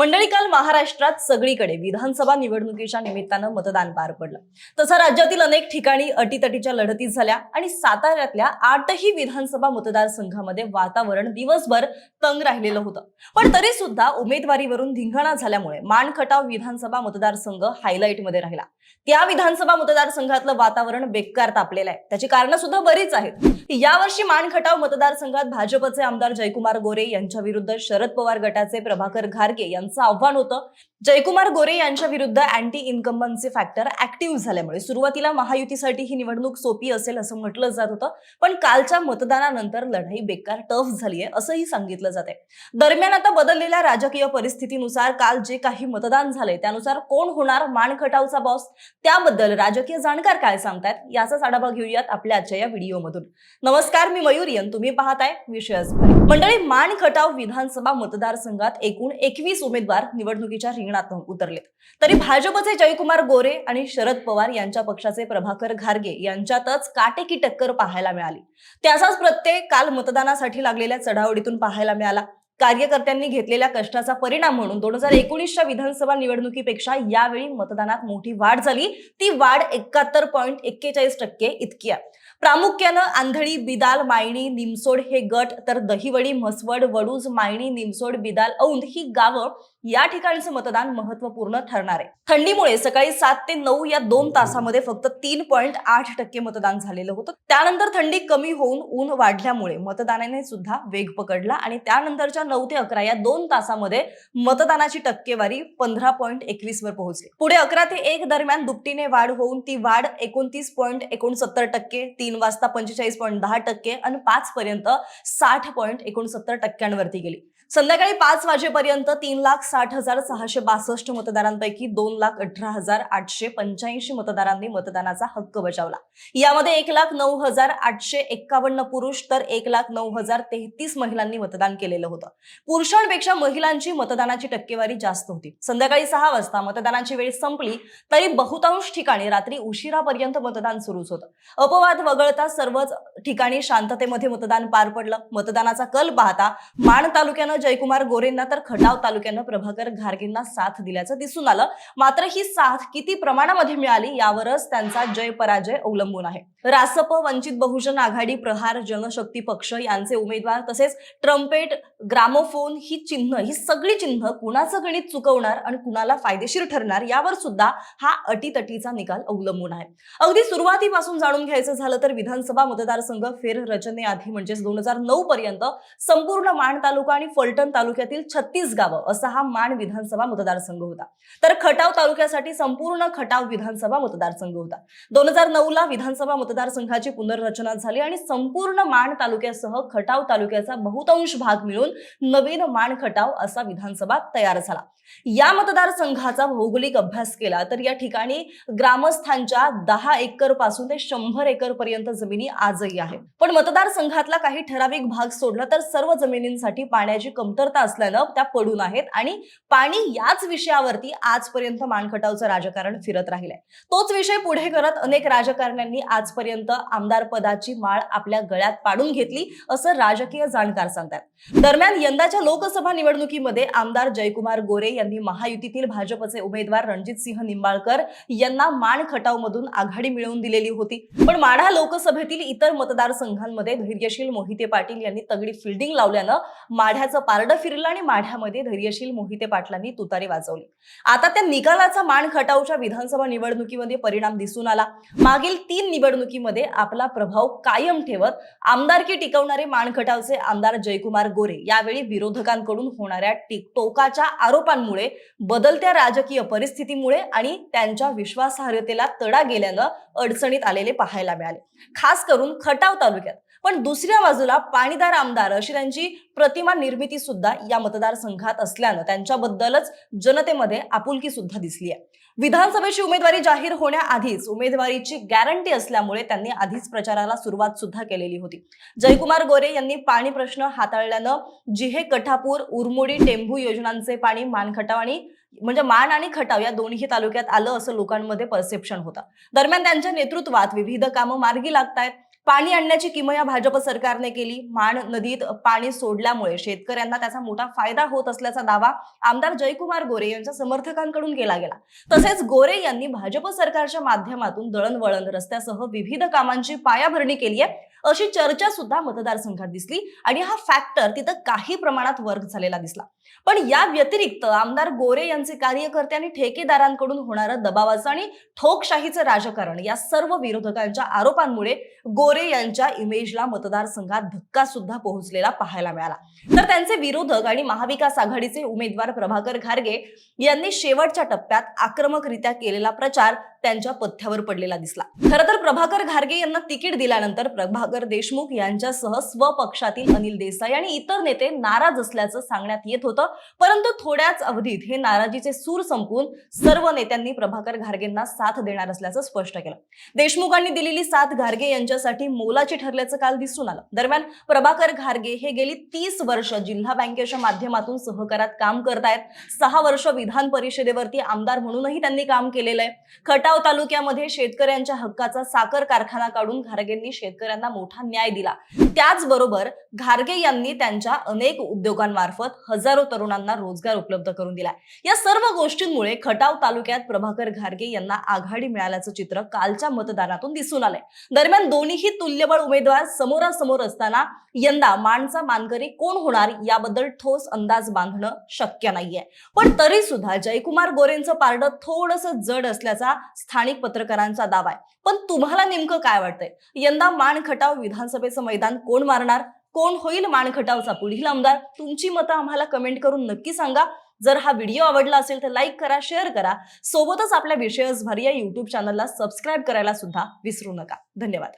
मंडळी काल महाराष्ट्रात सगळीकडे विधानसभा निवडणुकीच्या निमित्तानं मतदान पार पडलं. तसं राज्यातील अनेक ठिकाणी अटीतटीच्या लढती झाल्या आणि साताऱ्यातल्या आठही विधानसभा मतदारसंघामध्ये वातावरण दिवसभर तंग राहिलेलं होतं. पण तरी सुद्धा उमेदवारीवरून धिंगाणा झाल्यामुळे मानखटाव विधानसभा मतदारसंघ हायलाईटमध्ये राहिला. त्या विधानसभा मतदारसंघातलं वातावरण बेकार तापलेलं आहे. त्याची कारणं सुद्धा बरीच आहेत. यावर्षी मानखटाव मतदारसंघात भाजपचे आमदार जयकुमार गोरे यांच्या विरुद्ध शरद पवार गटाचे प्रभाकर घारगे यांचा आव्हान होतं. जयकुमार गोरे यांच्या विरुद्ध अँटी इन्कम्बन्सी फॅक्टर ऍक्टिव्ह झाल्यामुळे सुरुवातीला महायुतीसाठी ही निवडणूक सोपी असेल असं म्हटलं जात होतं. पण कालच्या मतदानानंतर लढाई बेकार टफ झालीय असंही सांगितलं जाते दरम्यान आता बदललेल्या राजकीय परिस्थितीनुसार काल जे काही मतदान झाले त्यानुसार कोण होणार मानखटावचा बॉस त्याबद्दल राजकीय जाणकार काय सांगतायत याचाच आढावा घेऊयात आपल्या आजच्या या व्हिडिओमधून. नमस्कार मी मयुरियन तुम्ही पाहताय विषयच मंडळी मानखटाव विधानसभा मतदारसंघात एकूण एकवीस उमेदवार निवडणुकीच्या रिंगणात उतरलेत. तरी भाजपचे जयकुमार गोरे आणि शरद पवार यांच्या पक्षाचे प्रभाकर घारगे यांच्यातच काटेकी टक्कर पाहायला मिळाली. त्याचाच प्रत्यय काल मतदानासाठी लागलेल्या चढावडीतून पाहायला मिळाला. कार्यकर्त्यांनी घेतलेल्या कष्टाचा परिणाम म्हणून दोन हजार एकोणीसच्या विधानसभा निवडणुकीपेक्षा यावेळी मतदानात मोठी वाढ झाली. ती वाढ एकाहत्तर पॉईंट एक्केचाळीस टक्के इतकी आहे. प्रामुख्यानं आंधळी बिदाल मायणी निमसोड हे गट तर दहिवडी म्हसवड वडूज मायणी निमसोड बिदाल औंध ही गावं या ठिकाणचं मतदान महत्त्वपूर्ण ठरणार आहे. थंडीमुळे सकाळी सात ते नऊ या दोन तासामध्ये फक्त तीन पॉईंट आठ टक्के मतदान झालेलं होतं. त्यानंतर थंडी कमी होऊन ऊन वाढल्यामुळे मतदानाने सुद्धा वेग पकडला आणि त्यानंतरच्या नऊ ते अकरा या दोन तासामध्ये मतदानाची टक्केवारी पंधरा पॉईंट एकवीस वर पोहोचली. पुढे अकरा ते एक दरम्यान दुपटीने वाढ होऊन ती वाढ एकोणतीस पॉईंट एकोणसत्तर टक्के तीन वाजता पंचेचाळीस पॉईंट दहा टक्के आणि पाच पर्यंत साठ पॉईंट एकोणसत्तर टक्क्यांवरती गेली. संध्याकाळी पाच वाजेपर्यंत तीन लाख साठ हजार सहाशे बासष्ट मतदारांपैकी दोन लाख अठरा हजार आठशे पंच्याऐंशी मतदारांनी मतदानाचा हक्क बजावला. यामध्ये एक लाख नऊ हजार आठशे एक्कावन्न पुरुष तर एक लाख नऊ हजार तेहतीस महिलांनी मतदान केलेलं होतं. पुरुषांपेक्षा महिलांची मतदानाची टक्केवारी जास्त होती. संध्याकाळी सहा वाजता मतदानाची वेळ संपली तरी बहुतांश ठिकाणी रात्री उशिरापर्यंत मतदान सुरूच होतं. अपवाद वगळता सर्वच ठिकाणी शांततेमध्ये मतदान पार पडलं. मतदानाचा कल पाहता माण तालुक्यानं जयकुमार गोरेंना तर खटाव तालुक्यानं प्रभाकर घारगेंना साथ दिल्याचं दिसून आलं. मात्र ही साथ किती प्रमाणामध्ये मिळाली यावरच त्यांचा जय पराजय अवलंबून आहे. रासप वंचित बहुजन आघाडी प्रहार जनशक्ती पक्ष यांचे उमेदवार तसेच ट्रम्पेट ग्रामोफोन ही चिन्ह ही सगळी चिन्ह कुणाचं गणित चुकवणार आणि कुणाला फायदेशीर ठरणार यावर सुद्धा हा अटीतटीचा निकाल अवलंबून आहे. अगदी सुरुवातीपासून जाणून घ्यायचं झालं तर विधानसभा मतदारसंघ फेर रचनेआधी म्हणजेच दोन हजार नऊ पर्यंत संपूर्ण माण तालुका आणि फलटण तालुक्यातील छत्तीस गावं असा हा माण विधानसभा मतदारसंघ होता. तर खटाव तालुक्यासाठी संपूर्ण खटाव विधानसभा मतदारसंघ होता. दोन हजार नऊ ला विधानसभा मतदारसंघाची पुनर्रचना झाली आणि संपूर्ण माण तालुक्यासह खटाव तालुक्याचा बहुतांश भाग मिळून नवीन माण खटाव असा विधानसभा तयार झाला. या मतदारसंघाचा भौगोलिक अभ्यास केला तर या ठिकाणी ग्रामस्थांच्या दहा एकरपासून ते शंभर एकर पर्यंत जमिनी आजही आहे पण मतदारसंघातला काही ठराविक भाग सोडला तर सर्व जमिनींसाठी पाण्याची कमतरता असल्यानं त्या पडून आहेत आणि पाणी याच विषयावरती आजपर्यंत मानखटावचं राजकारण फिरत राहिलंय. तोच विषय पुढे करत अनेक राजकारण्यांनी आजपर्यंत आमदार पदाची माळ आपल्या गळ्यात पाडून घेतली असं राजकीय जाणकार सांगतात. दरम्यान यंदाच्या लोकसभा निवडणुकीमध्ये आमदार जयकुमार गोरे यांनी महायुतीतील भाजपचे उमेदवार रणजित सिंह निंबाळकर यांना माण खटावमधून आघाडी मिळवून दिलेली होती. पण माढा लोकसभेतील इतर मतदारसंघांमध्ये धैर्यशील मोहिते पाटील यांनी तगडी फिल्डिंग लावल्यानं माढ्याचं पारडं फिरलं आणि माढ्यामध्ये धैर्यशील मोहिते पाटलांनी तुतारी वाजवली. आता त्या निकालाचा मान खटावच्या विधानसभा निवडणुकीमध्ये परिणाम दिसून आला. मागील तीन निवडणुकीमध्ये आपला प्रभाव कायम ठेवत आमदारकी टिकवणारे मानखटावचे आमदार जयकुमार गोरे यावेळी विरोधकांकडून होणाऱ्या टिक टोकाच्या आरोपांमुळे बदलत्या राजकीय परिस्थितीमुळे आणि त्यांच्या विश्वासार्हतेला तडा गेल्यानं अडचणीत आलेले पाहायला मिळाले. खास करून खटाव तालुक्यात. पण दुसऱ्या बाजूला पाणीदार आमदार अशी त्यांची प्रतिमा निर्मिती सुद्धा या मतदारसंघात असल्यानं त्यांच्याबद्दलच जनतेमध्ये आपुलकी सुद्धा दिसली आहे विधानसभेची उमेदवारी जाहीर होण्याआधीच उमेदवारीची गॅरंटी असल्यामुळे त्यांनी आधीच प्रचाराला सुरुवात सुद्धा केलेली होती. जयकुमार गोरे यांनी पाणी प्रश्न हाताळल्यानं जिहे कठापूर उरमुडी टेंभू योजनांचे पाणी मानखटाव आणि म्हणजे मान आणि खटाव या दोन्ही तालुक्यात आलं असं लोकांमध्ये परसेप्शन होतं. दरम्यान त्यांच्या नेतृत्वात विविध कामं मार्गी लागतायत. पाणी आणण्याची किमया भाजप सरकारने केली. माण नदीत पाणी सोडल्यामुळे शेतकऱ्यांना त्याचा मोठा फायदा होत असल्याचा दावा आमदार जयकुमार गोरे यांच्या समर्थकांकडून केला गेला. तसेच गोरे यांनी भाजप सरकारच्या माध्यमातून दळणवळण रस्त्यासह विविध कामांची पायाभरणी केली आहे. अशी चर्चा सुद्धा मतदारसंघात दिसली आणि हा फॅक्टर तिथं काही प्रमाणात वर्क झालेला दिसला. पण या व्यतिरिक्त आमदार गोरे यांचे कार्यकर्ते आणि ठेकेदारांकडून होणारं दबावाचं आणि ठोकशाहीचं राजकारण या सर्व विरोधकांच्या आरोपांमुळे गोरे यांच्या इमेजला मतदारसंघात धक्का सुद्धा पोहोचलेला पाहायला मिळाला. तर त्यांचे विरोधक आणि महाविकास आघाडीचे उमेदवार प्रभाकर घारगे यांनी शेवटच्या टप्प्यात आक्रमकरित्या केलेला प्रचार त्यांच्या पथ्यावर पडलेला दिसला. खरं तर प्रभाकर घारगे यांना तिकीट दिल्यानंतर प्रभाकर देशमुख यांच्यासह स्वपक्षातील अनिल देसाई आणि इतर नेते नाराज असल्याचं सांगण्यात येत होतं. परंतु थोड्याच अवधीत हे नाराजीचे सूर संपून सर्व नेत्यांनी प्रभाकर घारगेंना साथ देणार असल्याचं स्पष्ट केलं. देशमुखांनी दिलेली साथ घारगे यांच्यासाठी मोलाची ठरल्याचं काल दिसून आलं. दरम्यान प्रभाकर घारगे हे गेली तीस वर्ष जिल्हा बँकेच्या माध्यमातून सहकारात काम करतायत. सहा वर्ष विधान परिषदेवरती आमदार म्हणूनही त्यांनी काम केलेलं आहे. खटा खटाव तालुक्यामध्ये शेतकऱ्यांच्या हक्काचा साखर कारखाना काढून घारगेंनी शेतकऱ्यांना मोठा न्याय दिला. त्याचबरोबर घारगे यांनी त्यांच्या अनेक उद्योगांमार्फत हजारो तरुणांना रोजगार उपलब्ध करून दिला या सर्व गोष्टींमुळे खटाव तालुक्यात प्रभाकर घारगे यांना आघाडी मिळाल्याचं चित्र कालच्या मतदानातून दिसून आलंय. दरम्यान दोन्हीही तुल्यबळ उमेदवार समोरासमोर असताना यंदा माणचा मानकरी कोण होणार याबद्दल ठोस अंदाज बांधणं शक्य नाहीये. पण तरी सुद्धा जयकुमार गोरेंचं पारडं थोडस जड असल्याचा स्थानिक पत्रकारांचा दावा आहे. पण तुम्हाला नेमकं काय वाटतंय? यंदा माणखटाव विधानसभेचं मैदान कोण मारणार? कोण होईल माणखटावचा पुढील आमदार? तुमची मतं आम्हाला कमेंट करून नक्की सांगा. जर हा व्हिडिओ आवडला असेल तर लाईक करा शेअर करा. सोबतच आपल्या विषयच भारी या युट्यूब चॅनलला सबस्क्राईब करायला सुद्धा विसरू नका. धन्यवाद.